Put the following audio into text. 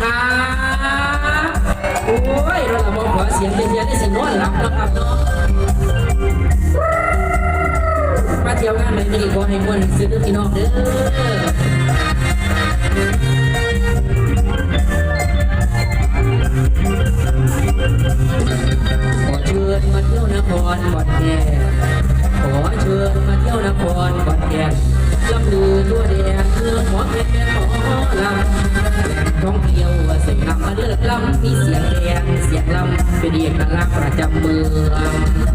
คะโอ้ยเราละมองขอเสียงเป็นเยอได้สินอนหลับนะครับเนาะมาเที่ยวงานไหนไม่ดีขอให้มวนซื้อเรื่องพี่น้องเด้อขอเชิญมาเที่ยวนครขอดแก่นขอเชิญมาเที่ยวนครขอดแก่นลำลือด้วย เอกลักษณ์ประจำเมือง